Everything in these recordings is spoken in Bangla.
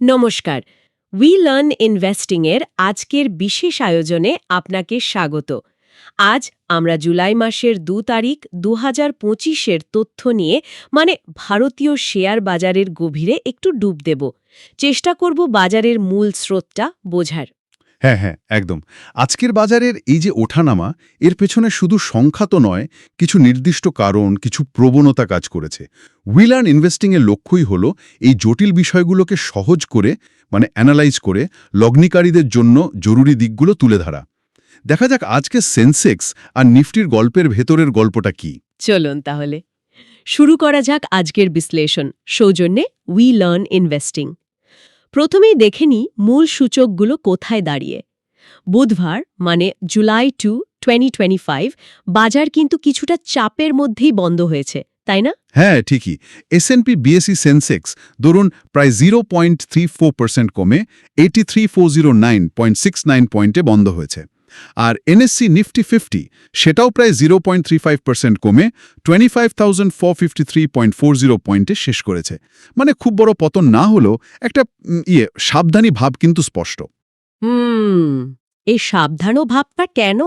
নমস্কার। উই লার্ন ইনভেস্টিংয়ের আজকের বিশেষ আয়োজনে আপনাকে স্বাগত। আজ আমরা জুলাই মাসের দু তারিখ দু হাজার পঁচিশের তথ্য নিয়ে মানে ভারতীয় শেয়ার বাজারের গভীরে একটু ডুব দেব। চেষ্টা করব বাজারের মূল স্রোতটা বোঝার। হ্যাঁ হ্যাঁ একদম। আজকের বাজারের এই যে ওঠানামা, এর পেছনে শুধু সংখ্যা তো নয়, কিছু নির্দিষ্ট কারণ, কিছু প্রবণতা কাজ করেছে। উইলার্ন ইনভেস্টিংয়ের লক্ষ্যই হল এই জটিল বিষয়গুলোকে সহজ করে মানে অ্যানালাইজ করে, লগ্নিকারীদের জন্য জরুরি দিকগুলো তুলে ধরা। দেখা যাক আজকে সেন্সেক্স আর নিফটির গল্পের ভেতরের গল্পটা কি। চলুন তাহলে। শুরু করা যাক আজকের বিশ্লেষণ। সৌজন্যে উই লার্ন ইনভেস্টিং প্রথমেই দেখেনি মূল সূচকগুলো কোথায় দাঁড়িয়ে। বুধবার মানে জুলাই টু টোয়েন্টি বাজার কিন্তু কিছুটা চাপের মধ্যেই বন্ধ হয়েছে, তাই না? হ্যাঁ ঠিকই। এসএনপি বিএসসি সেন্সেক্স ধরুন প্রায় zero point three four percent কমে eighty three four zero nine point six nine পয়েন্টে বন্ধ হয়েছে। আর এনএসসি নিফটি ফিফটি সেটাও প্রায় zero point three five percent কমে twenty five thousand four fifty three point four zero পয়েন্টে শেষ করেছে। মানে খুব বড় পতন না হলেও একটা ইয়ে সাবধানী ভাব কিন্তু স্পষ্ট। হুম এই সাবধানও ভাবটা কেন?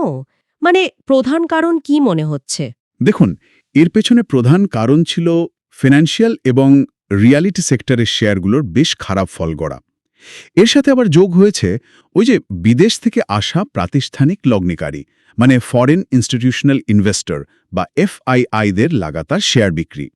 মানে প্রধান কারণ কি মনে হচ্ছে? দেখুন এর পেছনে প্রধান কারণ ছিল ফিনান্সিয়াল এবং রিয়ালিটি সেক্টরের শেয়ারগুলোর বেশ খারাপ ফল গড়া এর সাথে আবার যোগ হয়েছে ওই যে বিদেশ থেকে আসা প্রাতিষ্ঠানিক লগ্নিকারী মানে ফরেন ইনস্টিটিউশনাল ইনভেস্টর বা এফআইআইদের লাগাতার শেয়ার বিক্রি।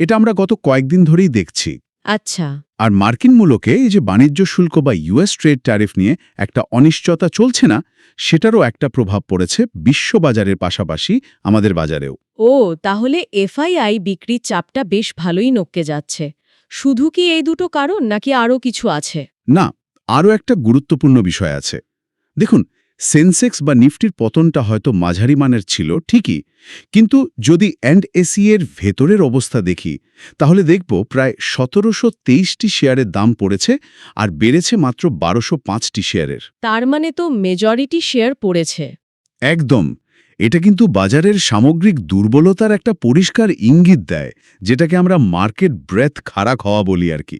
এটা আমরা গত কয়েকদিন ধরেই দেখছি। আচ্ছা। আর মার্কিন মূলকে এই যে বাণিজ্য শুল্ক বা ইউএস ট্রেড ট্যারিফ নিয়ে একটা অনিশ্চয়তা চলছে না সেটারও একটা প্রভাব পড়েছে বিশ্ববাজারের পাশাপাশি আমাদের বাজারেও। ও তাহলে এফআইআই বিক্রির চাপটা বেশ ভালোই নক্কে যাচ্ছে। শুধু কি এই দুটো কারণ নাকি আরও কিছু আছে? না আরও একটা গুরুত্বপূর্ণ বিষয় আছে। দেখুন সেন্সেক্স বা নিফটির পতনটা হয়তো মাঝারি মানের ছিল ঠিকই কিন্তু যদি অ্যান্ড এসি এর ভেতরের অবস্থা দেখি তাহলে দেখব প্রায় সতেরোশো তেইশটি শেয়ারের দাম পড়েছে আর বেড়েছে মাত্র বারোশো পাঁচটি শেয়ারের। তার মানে তো মেজরিটি শেয়ার পড়েছে। একদম। এটা কিন্তু বাজারের সামগ্রিক দুর্বলতার একটা পরিষ্কার ইঙ্গিত দেয় যেটাকে আমরা মার্কেট ব্রেথ খাড়া হওয়া বলি আর কি।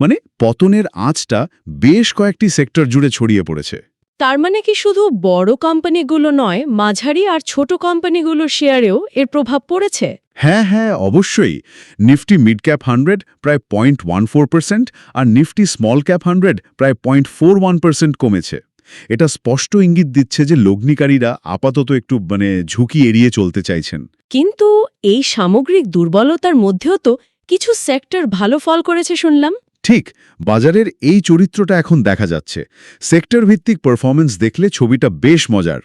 মানে পতনের আঁচটা বেশ কয়েকটি সেক্টর জুড়ে ছড়িয়ে পড়েছে। তার মানে কি শুধু বড় কোম্পানিগুলো নয় মাঝারি আর ছোট কোম্পানিগুলোর শেয়ারেও এর প্রভাব পড়েছে? হ্যাঁ হ্যাঁ অবশ্যই। নিফটি মিড ক্যাপ হান্ড্রেড প্রায় পয়েন্ট ওয়ান ফোর পার্সেন্ট আর নিফটি স্মল ক্যাপ হান্ড্রেড প্রায় পয়েন্ট ফোর ওয়ান পার্সেন্ট কমেছে। এটা স্পষ্ট ইঙ্গিত দিচ্ছে যে লগ্নিকারীরা আপাতত একটু মানে ঝুঁকি এড়িয়ে চলতে চাইছেন। কিন্তু এই সামগ্রিক দুর্বলতার মধ্যেও তো কিছু সেক্টর ভালো ফল করেছে শুনলাম। ঠিক বাজারের এই চরিত্রটা এখন দেখা যাচ্ছে। সেক্টর ভিত্তিক পারফরমেন্স দেখলে ছবিটা বেশ মজার।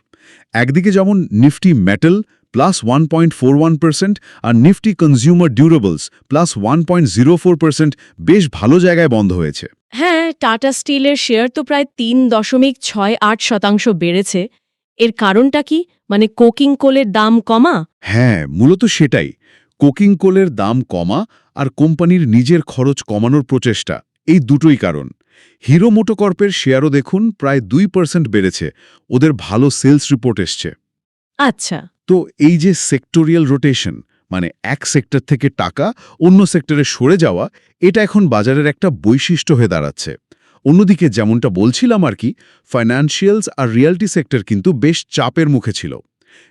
একদিকে যেমন Nifty metal plus one point four one percent আর Nifty consumer durables plus one point zero four percent বেশ ভালো জায়গায় বন্ধ হয়েছে। হ্যাঁ টাটা স্টিলের শেয়ার তো প্রায় তিন দশমিক ছয় আট শতাংশ বেড়েছে। এর কারণটা কি? মানে কোকিং কোলের দাম কমা? হ্যাঁ মূলত সেটাই। কোকিং কোলের দাম কমা আর কোম্পানির নিজের খরচ কমানোর প্রচেষ্টা এই দুটোই কারণ। হিরো মোটোকর্পের শেয়ারও দেখুন প্রায় দুই পার্সেন্ট বেড়েছে। ওদের ভালো সেলস রিপোর্ট এসছে। আচ্ছা। তো এই যে সেক্টোরিয়াল রোটেশন মানে এক সেক্টর থেকে টাকা অন্য সেক্টরে সরে যাওয়া এটা এখন বাজারের একটা বৈশিষ্ট্য হয়ে দাঁড়াচ্ছে। অন্যদিকে যেমনটা বলছিলাম আর কি ফাইন্যান্সিয়ালস আর রিয়ালটি সেক্টর কিন্তু বেশ চাপের মুখে ছিল।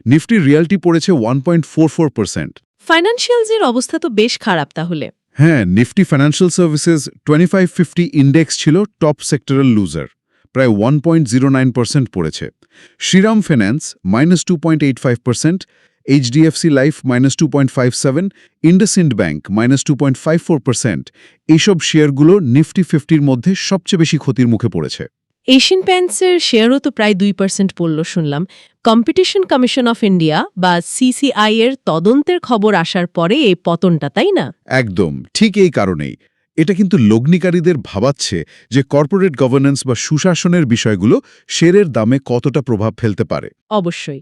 নিফটি রিয়ালটি পড়েছে one point four four percent ফাইন্যান্সিয়ালসের অবস্থা তো বেশ খারাপ তাহলে। হ্যাঁ Nifty financial services twenty five fifty index ছিল টপ সেক্টরাল লুজার প্রায় one point zero nine percent পড়েছে। Shriram finance minus two point eight five percent HDFC life minus two point five seven IndusInd bank minus two point five four percent এইসব শেয়ারগুলো নিফটি ফিফটির মধ্যে সবচেয়ে বেশি ক্ষতির মুখে পড়েছে। এশিয়ান প্যান্টসের শেয়ারও তো প্রায় দুই পার্সেন্ট পড়ল শুনলাম। কম্পিটিশন কমিশন অফ ইন্ডিয়া বা সিসিআই এর তদন্তের খবর আসার পরে এই পতনটা তাই না? একদম ঠিক এই কারণেই। এটা কিন্তু লগ্নিকারীদের ভাবাচ্ছে যে কর্পোরেট গভর্নেন্স বা সুশাসনের বিষয়গুলো শেরের দামে কতটা প্রভাব ফেলতে পারে। অবশ্যই।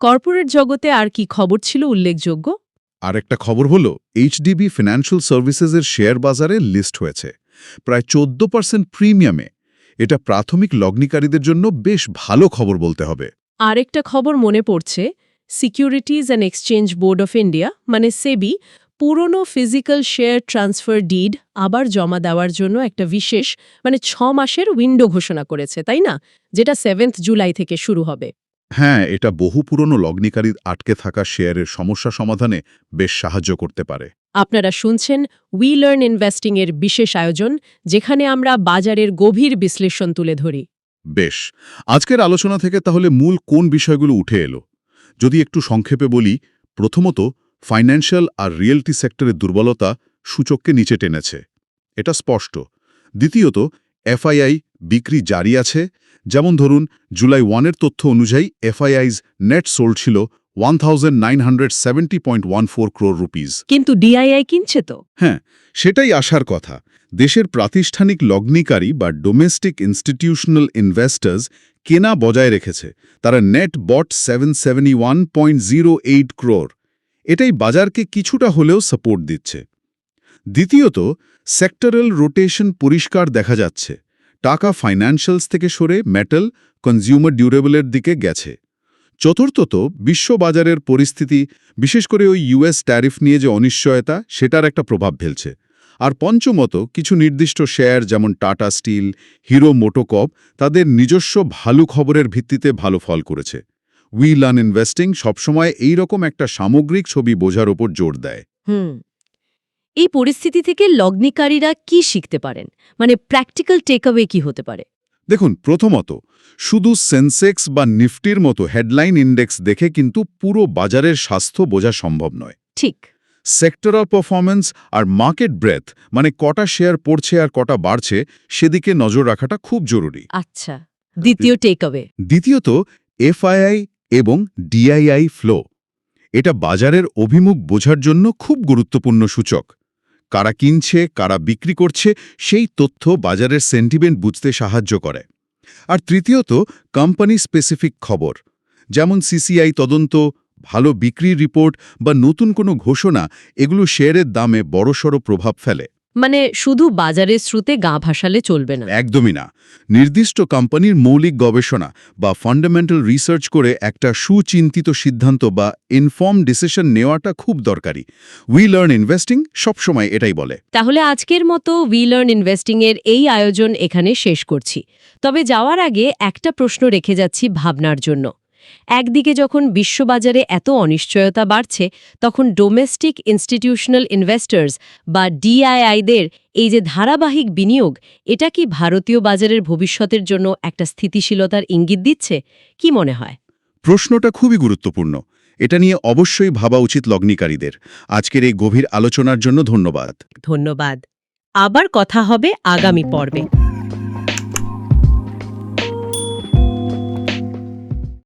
কর্পোরেট জগতে আর কি খবর ছিল উল্লেখযোগ্য? আর একটা খবর হলো এইচডিবি ফিনান্সিয়াল সার্ভিসেসের শেয়ার বাজারে লিস্ট হয়েছে। প্রায় চোদ্দ পার্সেন্ট প্রিমিয়ামে। এটা প্রাথমিক লগ্নিকারীদের জন্য বেশ ভালো খবর বলতে হবে। আরেকটা খবর মনে পড়ছে securities and exchange board of India মানে সেবি পুরনো ফিজিক্যাল শেয়ার ট্রান্সফার ডিড আবার জমা দেওয়ার জন্য একটা বিশেষ মানে ছ মাসের উইন্ডো ঘোষণা করেছে তাই না? যেটা সেভেন্থ জুলাই থেকে শুরু হবে। হ্যাঁ এটা বহু পুরনো লগ্নিকারীর আটকে থাকা শেয়ারের সমস্যা সমাধানে বেশ সাহায্য করতে পারে। আপনারা শুনছেন উই লার্ন ইনভেস্টিং এর বিশেষ আয়োজন যেখানে আমরা বাজারের গভীর বিশ্লেষণ তুলে ধরি। বেশ আজকের আলোচনা থেকে তাহলে মূল কোন বিষয়গুলো উঠে এলো? যদি একটু সংক্ষেপে বলি প্রথমত ফাইন্যান্সিয়াল আর রিয়েলটি সেক্টরের দুর্বলতা সূচককে নিচে টেনেছে। এটা স্পষ্ট। দ্বিতীয়ত এফআইআই বিক্রি জারি আছে। যেমন ধরুন জুলাই ওয়ানের তথ্য অনুযায়ী এফআইআইজ নেট সোল্ড ছিল one thousand nine hundred seventy point one four crore rupees কিন্তু ডিআইআই কিনছে তো? হ্যাঁ সেটাই আসার কথা। দেশের প্রাতিষ্ঠানিক লগ্নিকারী বা ডোমেস্টিক ইনস্টিটিউশনাল ইনভেস্টার্স কেনা বজায় রেখেছে। তারা net bought seven seventy one point zero eight crore এটাই বাজারকে কিছুটা হলেও সাপোর্ট দিচ্ছে। দ্বিতীয়ত সেক্টরাল রোটেশন পরিষ্কার দেখা যাচ্ছে। টাকা ফাইন্যান্সিয়ালস থেকে সরে মেটাল কনজিউমার ডিউরেবলের দিকে গেছে। চতুর্থত, বিশ্ববাজারের পরিস্থিতি, বিশেষ করে ওই ইউএস ট্যারিফ নিয়ে যে অনিশ্চয়তা, সেটার একটা প্রভাব ফেলছে। আর পঞ্চমত, কিছু নির্দিষ্ট শেয়ার যেমন টাটা স্টিল হিরো মোটোকপ তাদের নিজস্ব ভালো খবরের ভিত্তিতে ভালো ফল করেছে। উই লার্ন ইনভেস্টিং সবসময় এই রকম একটা সামগ্রিক ছবি বোঝার ওপর জোর দেয়। হুম। এই পরিস্থিতি থেকে লগ্নিকারীরা কি শিখতে পারেন? মানে প্র্যাকটিক্যাল টেকঅ্যাওয়ে কি হতে পারে? দেখুন প্রথমত শুধু সেন্সেক্স বা নিফটির মতো হেডলাইন ইন্ডেক্স দেখে কিন্তু পুরো বাজারের স্বাস্থ্য বোঝা সম্ভব নয়। ঠিক। সেক্টরাল পারফরম্যান্স আর মার্কেট ব্রেথ মানে কটা শেয়ার পড়ছে আর কটা বাড়ছে সেদিকে নজর রাখাটা খুব জরুরি। আচ্ছা দ্বিতীয় টেকঅ্যাওয়ে দ্বিতীয়ত এফআইআই এবং ডিআইআই ফ্লো এটা বাজারের অভিমুখ বোঝার জন্য খুব গুরুত্বপূর্ণ সূচক। কারা কিনছে, কারা বিক্রি করছে, সেই তথ্য বাজারের সেন্টিমেন্ট বুঝতে সাহায্য করে। আর তৃতীয়ত কোম্পানি স্পেসিফিক খবর। যেমন সিসিআই তদন্ত, ভালো বিক্রি রিপোর্ট বা নতুন কোনো ঘোষণা, এগুলো শেয়ারের দামে বড়সড় প্রভাব ফেলে। মানে শুধু বাজারের স্রোতে গা ভাসালে চলবে না। একদমই না। নির্দিষ্ট কোম্পানির মৌলিক গবেষণা বা ফান্ডামেন্টাল রিসার্চ করে একটা সুচিন্তিত সিদ্ধান্ত বা ইনফর্ম ডিসিশন নেওয়াটা খুব দরকারি। উই লার্ন ইনভেস্টিং সবসময় এটাই বলে। তাহলে আজকের মতো উই লার্ন ইনভেস্টিং এর এই আয়োজন এখানে শেষ করছি। তবে যাওয়ার আগে একটা প্রশ্ন রেখে যাচ্ছি ভাবনার জন্য। একদিকে যখন বিশ্ববাজারে এত অনিশ্চয়তা বাড়ছে তখন ডোমেস্টিক ইনস্টিটিউশনাল ইনভেস্টর্স বা ডিআইআইদের এই যে ধারাবাহিক বিনিয়োগ এটা কি ভারতীয় বাজারের ভবিষ্যতের জন্য একটা স্থিতিশীলতার ইঙ্গিত দিচ্ছে? কি মনে হয়? প্রশ্নটা খুবই গুরুত্বপূর্ণ। এটা নিয়ে অবশ্যই ভাবা উচিত লগ্নিকারীদের। আজকের এই গভীর আলোচনার জন্য ধন্যবাদ। ধন্যবাদ। আবার কথা হবে আগামী পর্বে।